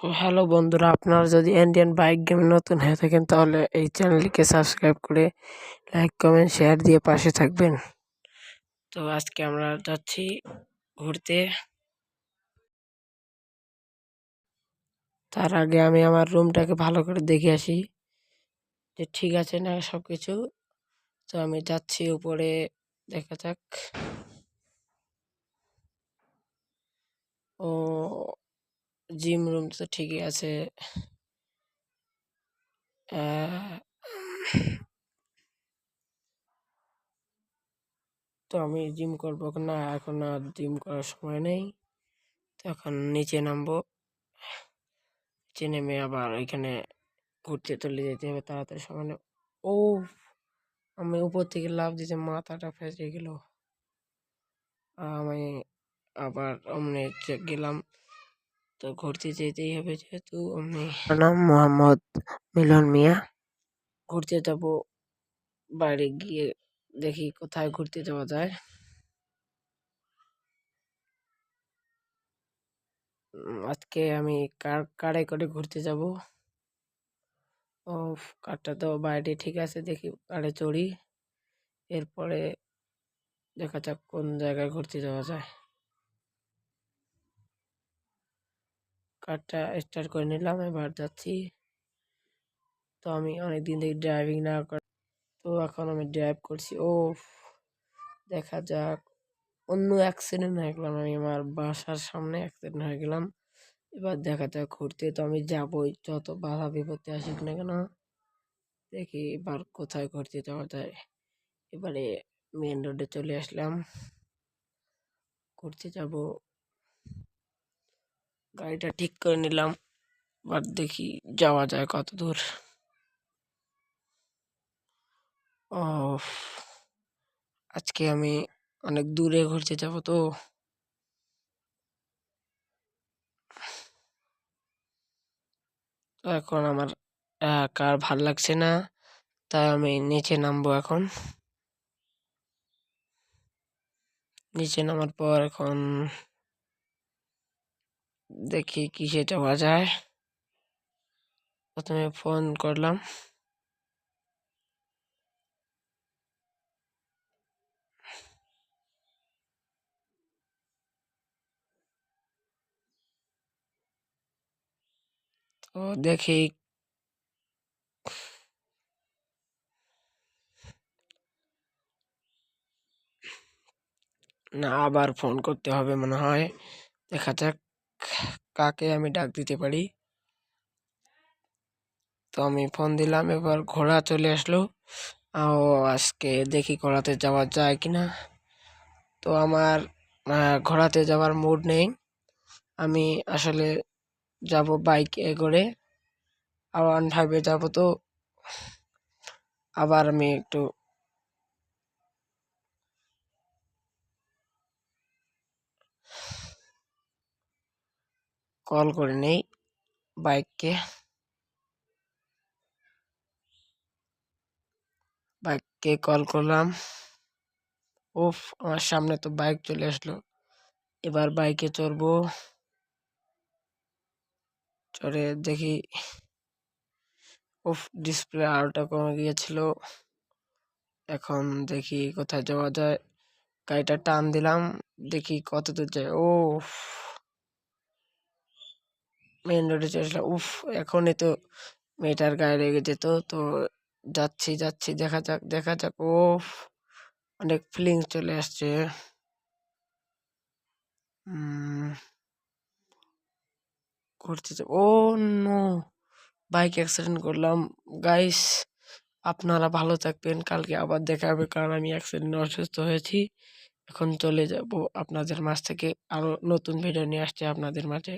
তো হ্যালো বন্ধুরা, আপনারা যদি ইন্ডিয়ান বাইক গেমে নতুন হয়ে থাকেন, তাহলে এই চ্যানেলটিকে সাবস্ক্রাইব করে লাইক কমেন্ট শেয়ার দিয়ে পাশে থাকবেন। তো আজকে আমরা যাচ্ছি ঘুরতে। তার আগে আমি আমার রুমটাকে ভালো করে দেখে আসি যে ঠিক আছে না সব কিছু তো আমি যাচ্ছি উপরে, দেখা যাক। ও জিম রুম তো ঠিকই আছে। তো আমি জিম করব না? এখন আর জিম করার সময় নেই। তো এখন নিচে নামবো। নিচে নেমে আবার এখানে ঘুরতে চলে যেতে হবে, তাড়াতাড়ি সময় ও আমি উপর থেকে লাভ দিতে মাথাটা ফেসে গেল। আমি আবার অমনি গেলাম। তো ঘুরতে যেতেই হবে যেহেতু আমি নাম মোহাম্মদ মিলন মিয়া। ঘুরতে যাব বাইরে গিয়ে দেখি কোথায় ঘুরতে যাওয়া যায়। আজকে আমি কার কারে করে ঘুরতে যাব। ও কারটা তো বাইরে ঠিক আছে দেখি কারে চড়ি। এরপরে দেখা যাক কোন জায়গায় ঘুরতে যাওয়া যায়। কারটা স্টার্ট করে নিলাম, এবার যাচ্ছি। তো আমি অনেক দিন থেকে ড্রাইভিং না কর, তো এখন আমি ড্রাইভ করছি। ও দেখা যাক। অন্য অ্যাক্সিডেন্ট হয়ে গেলাম আমি, আমার বাসার সামনে অ্যাক্সিডেন্ট হয়ে গেলাম। এবার দেখা যাক ঘুরতে। তো আমি যাবই, যত বাধা বিপত্তি আসুক না কেন, দেখি এবার কোথায় ঘুরতে যাওয়া যায়। এবারে মেন রোডে চলে আসলাম। ঘুরতে যাব। গাড়িটা ঠিক করে নিলাম। এবার দেখি যাওয়া যায় কত দূর। ও আজকে আমি অনেক দূরে ঘুরতে যাব তো। এখন আমার কার ভালো লাগছে না, তাই আমি নিচে নামবো এখন। নিচে নামার পর এখন দেখি কিসে যাওয়া যায়। প্রথমে ফোন করলাম। তো দেখি না, আবার ফোন করতে হবে মনে হয়। দেখা যাক। কাকে আমি ডাক দিতে পারি? তো আমি ফোন দিলাম, এবার ঘোড়া চলে আসলো। ও আজকে দেখি ঘোড়াতে যাওয়া যায় কি না তো আমার ঘোড়াতে যাওয়ার মুড নেই। আমি আসলে যাব বাইকে করে। আর ওয়ান ফাইভে যাব তো। আবার আমি একটু কল করে নেই বাইককে। বাইককে কল করলাম। উফ, আমার সামনে তো বাইক চলে আসলো। এবার বাইকে চড়বো। চড়ে দেখি, উফ, ডিসপ্লে আরোটা কমে গিয়েছিল। এখন দেখি কোথায় যাওয়া যায়। গাড়িটা টান দিলাম, দেখি কত দূর যায়। ও মেন রোডে চলে আসলাম। উফ, এখনই তো মেয়েটার গায়ে লেগে যেত। তো যাচ্ছি যাচ্ছি, দেখা যাক দেখা যাক। ও অনেক ফিলিংস চলে আসছে। করতে ও নো বাইক অ্যাক্সিডেন্ট করলাম। গাইস আপনারা ভালো থাকবেন। কালকে আবার দেখা হবে কারণ আমি অ্যাক্সিডেন্ট অসুস্থ হয়েছি। এখন চলে যাব। আপনাদের মাঝ থেকে আরও নতুন ভিডিও নিয়ে আসছে আপনাদের মাঝে।